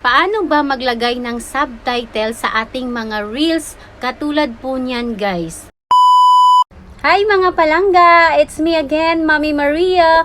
Paano ba maglagay ng subtitle sa ating mga reels katulad po niyan guys? Hi mga palangga! It's me again, Mami Maria.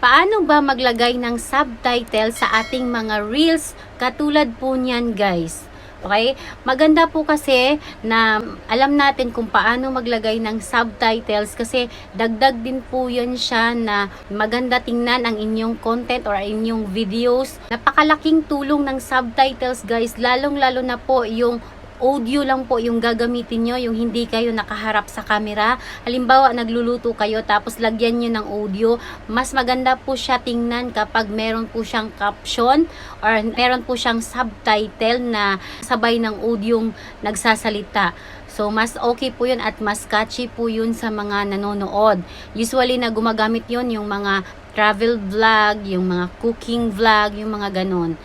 Paano ba maglagay ng subtitle sa ating mga reels katulad po niyan guys? Okay? Maganda po kasi na alam natin kung paano maglagay ng subtitles kasi dagdag din po yun siya na maganda tingnan ang inyong content or inyong videos. Napakalaking tulong ng subtitles guys, lalong lalo na po yung audio lang po yung gagamitin nyo, yung hindi kayo nakaharap sa camera. Halimbawa, nagluluto kayo tapos lagyan nyo ng audio. Mas maganda po siya tingnan kapag meron po siyang caption or meron po siyang subtitle na sabay ng audio nagsasalita. So, mas okay po yun at mas catchy po yun sa mga nanonood. Usually na gumagamit yun yung mga travel vlog, yung mga cooking vlog, yung mga ganon.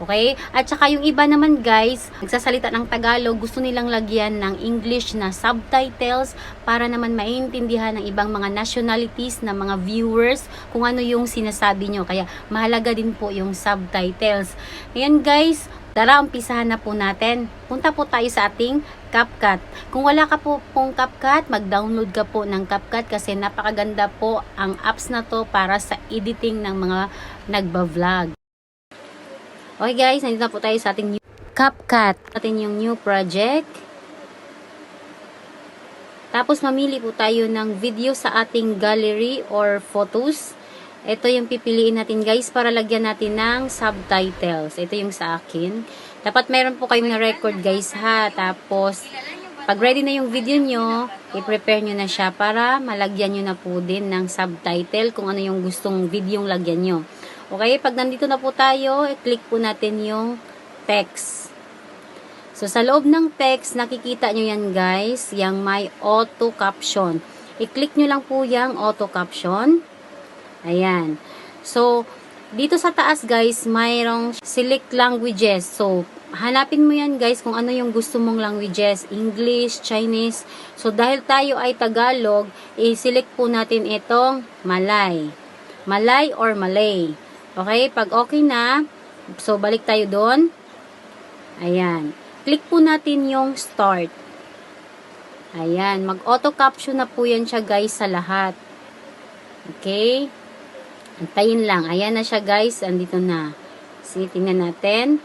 Okay? At saka yung iba naman guys, nagsasalita ng Tagalog, gusto nilang lagyan ng English na subtitles para naman maintindihan ng ibang mga nationalities na mga viewers kung ano yung sinasabi nyo. Kaya mahalaga din po yung subtitles. Ngayon guys, Tara, umpisahan na po natin. Punta po tayo sa ating CapCut. Kung wala ka po pong CapCut, mag-download ka po ng CapCut kasi napakaganda po ang apps na to para sa editing ng mga nagba-vlog. Okay guys, nandito na po tayo sa ating new CapCut. Atin yung new project. Tapos mamili po tayo ng video sa ating gallery or photos. Ito yung pipiliin natin guys para lagyan natin ng subtitles. Ito yung sa akin. Dapat meron po kayong record guys ha. Tapos pag ready na yung video nyo, i-prepare nyo na siya para malagyan nyo na po din ng subtitle kung ano yung gustong video lagyan nyo. Okay, pag nandito na po tayo, i-click po natin yung text. So, sa loob ng text, nakikita nyo yan guys, yung may auto caption. I-click nyo lang po yung auto caption. Ayan. So, dito sa taas guys, mayroong select languages. So, hanapin mo yan guys kung ano yung gusto mong languages. English, Chinese. So, dahil tayo ay Tagalog, i-select po natin itong Malay. Malay or Malay. Okay, pag okay na, so balik tayo doon. Ayan. Click po natin yung start. Ayan, mag-auto caption na po yan siya guys sa lahat. Okay? Antayin lang. Ayan na siya guys, andito na. Sige, tingnan natin.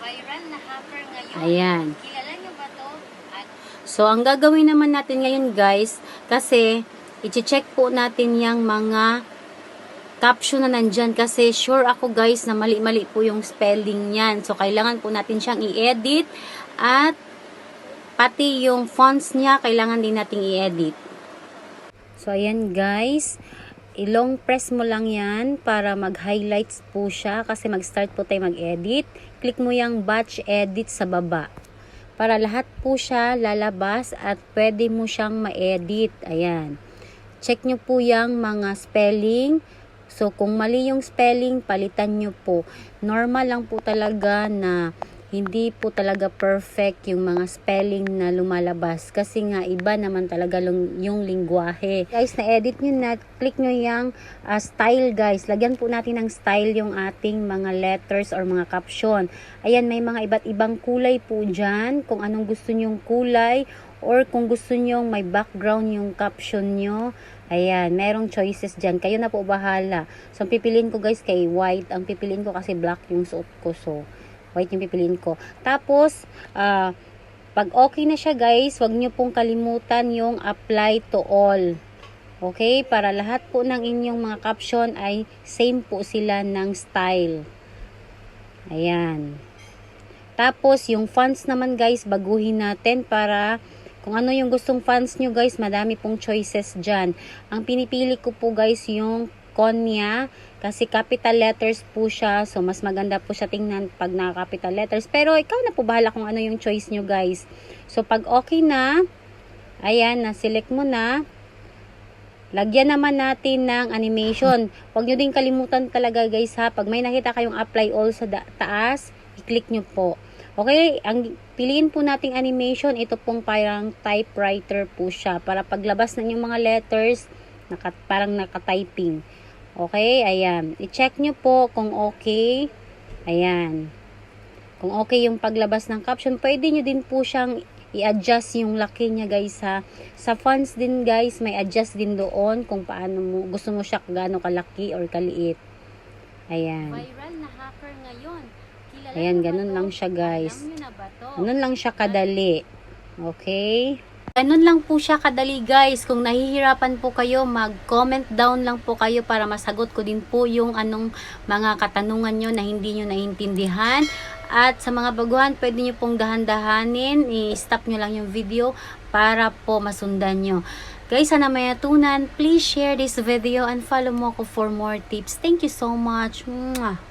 Viral na hacker ngayon. Ayan. Kilala niyo ba to? At So, ang gagawin naman natin ngayon guys, kasi i-check po natin yung mga caption na nandyan kasi sure ako guys na mali-mali po yung spelling niyan. So, kailangan po natin siyang i-edit at pati yung fonts niya, kailangan din nating i-edit. So, ayan guys. I-long press mo lang yan para mag-highlights po siya kasi mag-start po tayo mag-edit. Click mo yung batch edit sa baba. Para lahat po siya lalabas at pwede mo siyang ma-edit. Ayan. Check nyo po yung mga spelling. So, kung mali yung spelling, palitan nyo po. Normal lang po talaga na hindi po talaga perfect yung mga spelling na lumalabas. Kasi nga, iba naman talaga yung lingwahe. Guys, na-edit nyo na, click nyo yung ah, style guys. Lagyan po natin ng style yung ating mga letters or mga caption. Ayan, may mga iba't ibang kulay po dyan. Kung anong gusto nyong kulay or kung gusto nyong may background yung caption nyo. Ayan, merong choices dyan. Kayo na po bahala. So, ang pipiliin ko guys kay white. Ang pipiliin ko kasi black yung suot ko. So, white yung pipiliin ko. Tapos, ah, pag okay na siya guys, wag nyo pong kalimutan yung apply to all. Okay? Para lahat po ng inyong mga caption ay same po sila ng style. Ayan. Tapos, yung fonts naman guys, baguhin natin para Kung ano yung gustong fonts nyo guys, madami pong choices dyan. Ang pinipili ko po guys yung Konya kasi capital letters po siya. So, mas maganda po siya tingnan pag naka-capital letters. Pero, ikaw na po bahala kung ano yung choice nyo guys. So, pag okay na, ayan, na-select mo na, Lagyan naman natin ng animation. Huwag nyo din kalimutan talaga guys ha. Pag may nakita kayong apply all sa taas, i-click nyo po. Okay, ang piliin po nating animation, ito pong parang typewriter po siya. Para paglabas ng yung mga letters, naka, parang naka-typing. Okay, ayan. I-check nyo po kung okay. Ayan. Kung okay yung paglabas ng caption, pwede nyo din po siyang i-adjust yung laki niya guys ha. Sa fonts din guys, may adjust din doon kung paano mo, gusto mo siya gaano kalaki or kaliit. Ayan. Viral na hacker ngayon. Ayan, ganun lang siya guys. Ganun lang siya kadali. Okay? Ganun lang po siya kadali guys. Kung nahihirapan po kayo, mag-comment down lang po kayo para masagot ko din po yung anong mga katanungan nyo na hindi nyo naintindihan. At sa mga baguhan, pwede nyo pong dahan-dahanin. I-stop nyo lang yung video para po masundan nyo. Guys, sana may natunan. Please share this video and follow mo ako for more tips. Thank you so much. Mwah!